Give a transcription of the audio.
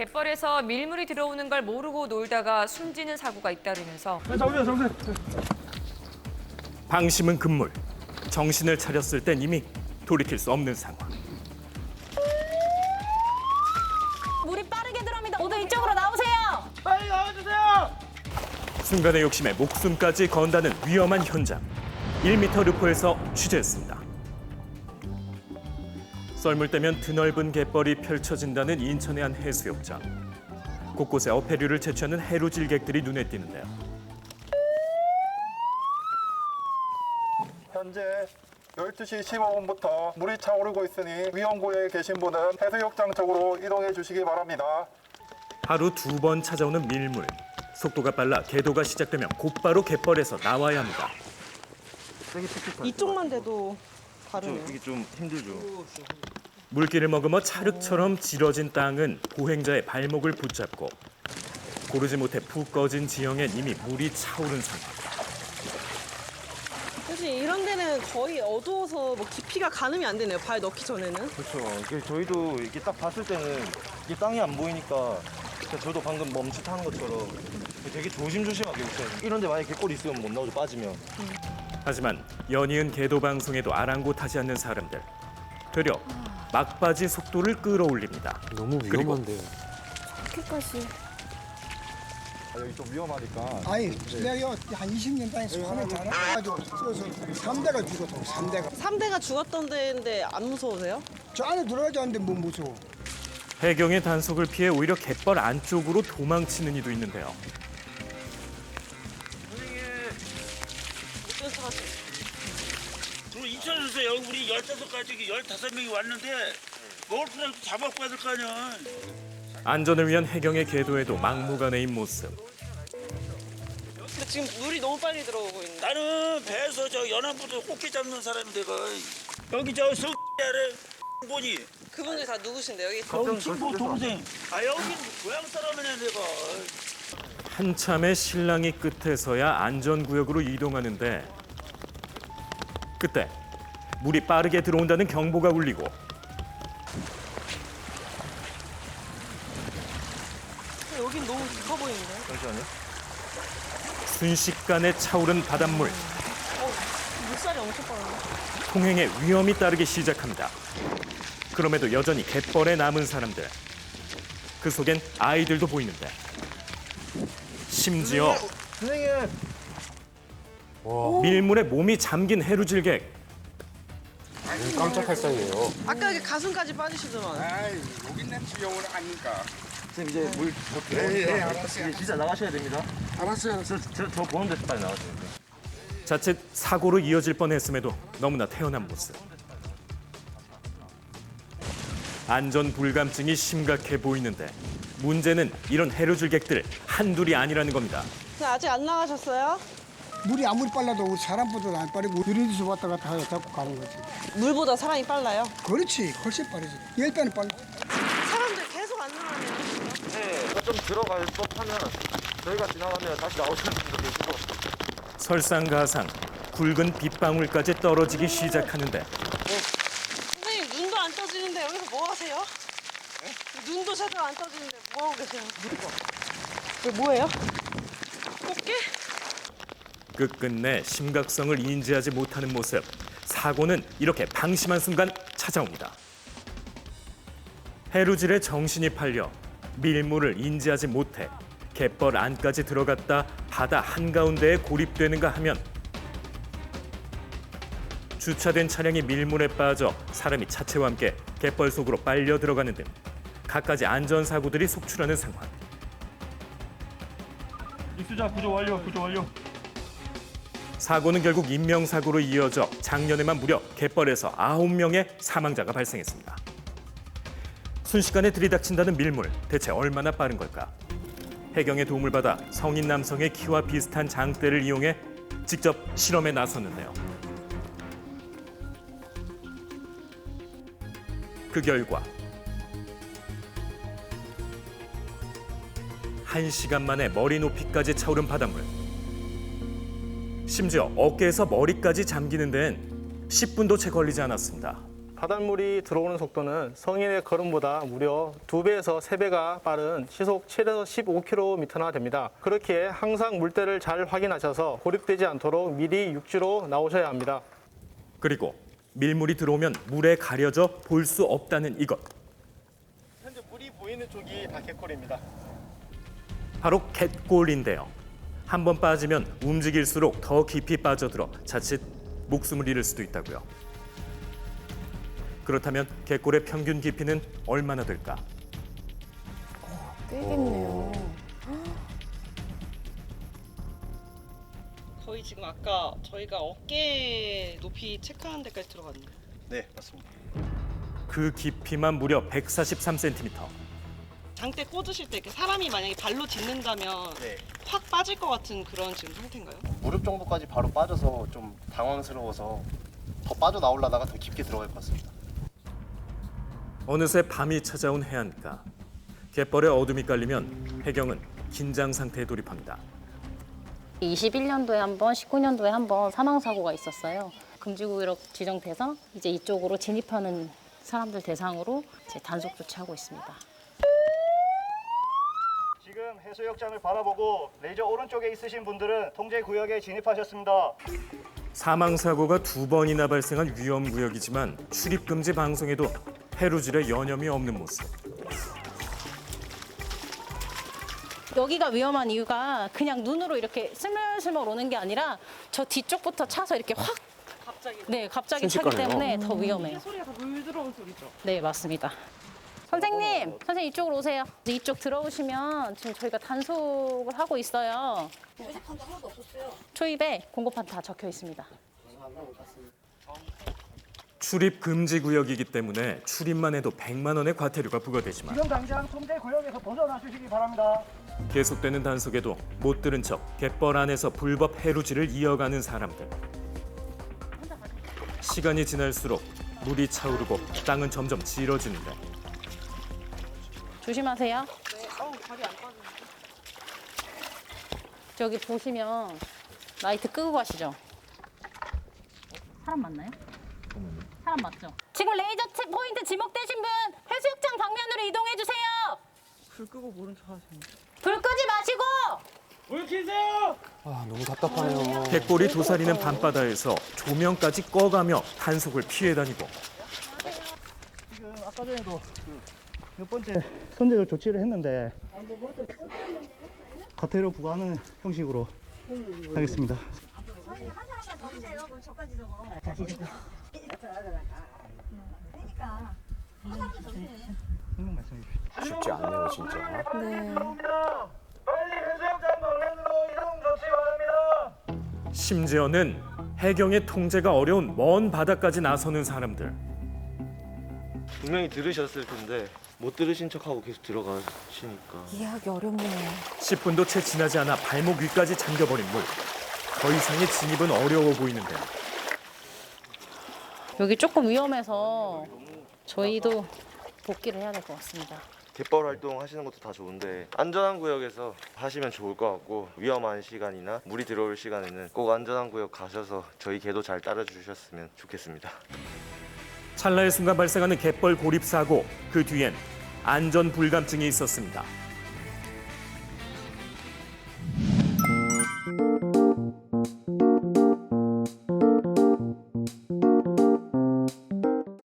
갯벌에서 밀물이 들어오는 걸 모르고 놀다가 숨지는 사고가 잇따르면서 정세 정세. 방심은 금물. 정신을 차렸을 땐 이미 돌이킬 수 없는 상황. 물이 빠르게 들어옵니다. 모두 이쪽으로 나오세요. 빨리 나와주세요. 순간의 욕심에 목숨까지 건다는 위험한 현장. 1m 르포에서 취재했습니다. 썰물 때면 드넓은 갯벌이 펼쳐진다는 인천의 한 해수욕장. 곳곳에 어패류를 채취하는 해루 질객들이 눈에 띄는데요. 현재 12시 15분부터 물이 차오르고 있으니 위험구에 계신 분은 해수욕장 쪽으로 이동해 주시기 바랍니다. 하루 두 번 찾아오는 밀물. 속도가 빨라 궤도가 시작되면 곧바로 갯벌에서 나와야 합니다. 이쪽만 돼도 다르네요. 이게 좀 힘들죠. 물기를 머금어 찰흙처럼 질어진 땅은 보행자의 발목을 붙잡고 고르지 못해 푹 꺼진 지형엔 이미 물이 차오른 상황. 사실 이런 데는 거의 어두워서 뭐 깊이가 가늠이 안 되네요. 발 넣기 전에는. 그렇죠. 이게 저희도 이렇게 딱 봤을 때는 이게 땅이 안 보이니까 진짜 저도 방금 멈칫하는 것처럼 되게 조심조심하게 있어요. 이런데 만약에 갯골 있으면 못 나오죠 빠지면. 하지만 연이은 궤도 방송에도 아랑곳하지 않는 사람들. 되려 막바지 속도를 끌어올립니다. 너무 그리고 위험한데요. 아, 여기 좀 위험하니까 아니 내가 이거 한 20년 다니서 손을 잘해가지고 써서 3대가 죽었어 3대가 3대가 죽었던 데인데 안 무서우세요? 저 안에 들어가지 않는데 뭐 무서워 해경의 단속을 피해 오히려 갯벌 안쪽으로 도망치는 이도 있는데요. 그 인천에서 여기 우리 15가지 15명이 왔는데 먹을 거라도 잡아먹고 받을 거 아니야. 안전을 위한 해경의 궤도에도 막무가내인 모습. 근데 지금 물이 너무 빨리 들어오고 있는데. 나는 배에서 저 연안부도 꽃게 잡는 사람이 내가 여기 저 석야래 보니 그분들 다 누구신데 여기? 여기 친구 동생 아 여기는 고향 사람이네 내가 한참의 실랑이 끝에서야 안전구역으로 이동하는데 그때 물이 빠르게 들어온다는 경보가 울리고 여긴 너무 깊어 보이는데. 잠시만요. 순식간에 차오른 바닷물 물살이 엄청 빠르네. 통행에 위험이 따르기 시작합니다. 그럼에도 여전히 갯벌에 남은 사람들 그 속엔 아이들도 보이는데 심지어 선생님. 밀물에 몸이 잠긴 해루질객 깜짝할 사이에요. 아까 이게 가슴까지 빠지시더만. 아이 여기 내 지형을 아니까 선생님 이제 물더 들어오니까 이제 진짜 나가셔야 됩니다. 알았어요 알았어요 저, 저, 저 보는 데서 빨리 나가셔야 돼요. 자칫 사고로 이어질 뻔했음에도 너무나 태연한 모습. 안전 불감증이 심각해 보이는데 문제는 이런 해루질객들 한둘이 아니라는 겁니다. 아직 안 나가셨어요? 물이 아무리 빨라도 우리 사람보다 안 빠르고 느리서 왔다 갔다 하고 잡고 가는 거지 물보다 사람이 빨라요. 그렇지 훨씬 빠르지 열 배는 빨라 사람들 계속 안 나가네요. 네, 좀 들어갈 법하면 저희가 지나가면 다시 나오시는 분들 계실 것 같아요. 설상가상 굵은 빗방울까지 떨어지기 시작하는데 선생님 눈도 안 떠지는데 여기서 뭐 하세요? 눈도 제대로 안 떠지는데 뭐 하고 계세요? 이거 뭐예요? 끝끝내 심각성을 인지하지 못하는 모습. 사고는 이렇게 방심한 순간 찾아옵니다. 해루질의 정신이 팔려 밀물을 인지하지 못해 갯벌 안까지 들어갔다 바다 한가운데에 고립되는가 하면 주차된 차량이 밀물에 빠져 사람이 차체와 함께 갯벌 속으로 빨려 들어가는 등 갖가지 안전사고들이 속출하는 상황. 입수자 구조 완료 구조 완료. 사고는 결국 인명사고로 이어져 작년에만 무려 갯벌에서 9명의 사망자가 발생했습니다. 순식간에 들이닥친다는 밀물, 대체 얼마나 빠른 걸까? 해경의 도움을 받아 성인 남성의 키와 비슷한 장대를 이용해 직접 실험에 나섰는데요. 그 결과 한 시간 만에 머리 높이까지 차오른 바닷물. 심지어 어깨에서 머리까지 잠기는 데엔 10분도 채 걸리지 않았습니다. 바닷물이 들어오는 속도는 성인의 걸음보다 무려 2배에서 3배가 빠른 시속 7에서 15km나 됩니다. 그렇기에 항상 물때를 잘 확인하셔서 고립되지 않도록 미리 육지로 나오셔야 합니다. 그리고 밀물이 들어오면 물에 가려져 볼 수 없다는 이것. 현재 물이 보이는 쪽이 다 갯골입니다. 바로 갯골인데요. 한 번 빠지면 움직일수록 더 깊이 빠져들어 자칫 목숨을 잃을 수도 있다고요. 그렇다면 갯골의 평균 깊이는 얼마나 될까? 꽤겠네요. 거의 지금 아까 저희가 어깨 높이 체크하는 데까지 들어갔네요. 네, 맞습니다. 그 깊이만 무려 143cm. 장대 꽂으실 때 이렇게 사람이 만약에 발로 딛는다면 네. 확 빠질 것 같은 그런 지금 상태인가요? 무릎 정도까지 바로 빠져서 좀 당황스러워서 더 빠져나오려다가 더 깊게 들어갈 것 같습니다. 어느새 밤이 찾아온 해안가. 갯벌에 어둠이 깔리면 해경은 긴장 상태에 돌입합니다. 21년도에 한 번, 19년도에 한 번 사망 사고가 있었어요. 금지구역 지정돼서 이제 이쪽으로 진입하는 사람들 대상으로 이제 단속 조치하고 있습니다. 지금 해수욕장을 바라보고 레이저 오른쪽에 있으신 분들은 통제 구역에 진입하셨습니다. 사망 사고가 두 번이나 발생한 위험 구역이지만 출입 금지 방송에도 해루질에 여념이 없는 모습. 여기가 위험한 이유가 그냥 눈으로 이렇게 스멀스멀 오는 게 아니라 저 뒤쪽부터 차서 이렇게 확 갑자기 네, 갑자기 차기 순식간에요? 때문에 더 위험해요. 소리가 다 물 들어온 소리죠. 네, 맞습니다. 선생님, 선생님 이쪽으로 오세요. 이쪽 들어오시면 지금 저희가 단속을 하고 있어요. 초입에 공고판 다 적혀 있습니다. 출입 금지 구역이기 때문에 출입만 해도 100만 원의 과태료가 부과되지만 지금 당장 통제 구역에서 벗어나주시기 바랍니다. 계속되는 단속에도 못 들은 척 갯벌 안에서 불법 해루질을 이어가는 사람들. 시간이 지날수록 물이 차오르고 땅은 점점 질어지는데 조심하세요. 저기 보시면 라이트 끄고 가시죠. 사람 맞나요? 사람 맞죠? 지금 레이저 치- 포인트 지목되신 분 해수욕장 방면으로 이동해 주세요. 불 끄고 모른 척 하시는. 불 끄지 마시고 아, 너무 답답하네요. 갯골이 도사리는 밤바다에서 조명까지 꺼가며 단속을 피해 다니고 지금 아까 전에도 몇 번째 선제적 조치를 했는데 과태료 부과하는 형식으로 하겠습니다. 설명 말씀해 주십시오. 쉽지 않네요, 진짜. 빨리 해수욕장 방면으로 이동 조치 바랍니다. 심지어는 해경의 통제가 어려운 먼 바다까지 나서는 사람들. 분명히 들으셨을 텐데 못 들으신 척하고 계속 들어가시니까 이해하기 어렵네요. 10분도 채 지나지 않아 발목 위까지 잠겨버린 물. 더 이상의 진입은 어려워 보이는데 여기 조금 위험해서 저희도 복귀를 해야 될 것 같습니다. 갯벌 활동 하시는 것도 다 좋은데 안전한 구역에서 하시면 좋을 것 같고 위험한 시간이나 물이 들어올 시간에는 꼭 안전한 구역 가셔서 저희 개도 잘 따라 주셨으면 좋겠습니다. 찰나의 순간 발생하는 갯벌 고립 사고 그 뒤엔 안전 불감증이 있었습니다.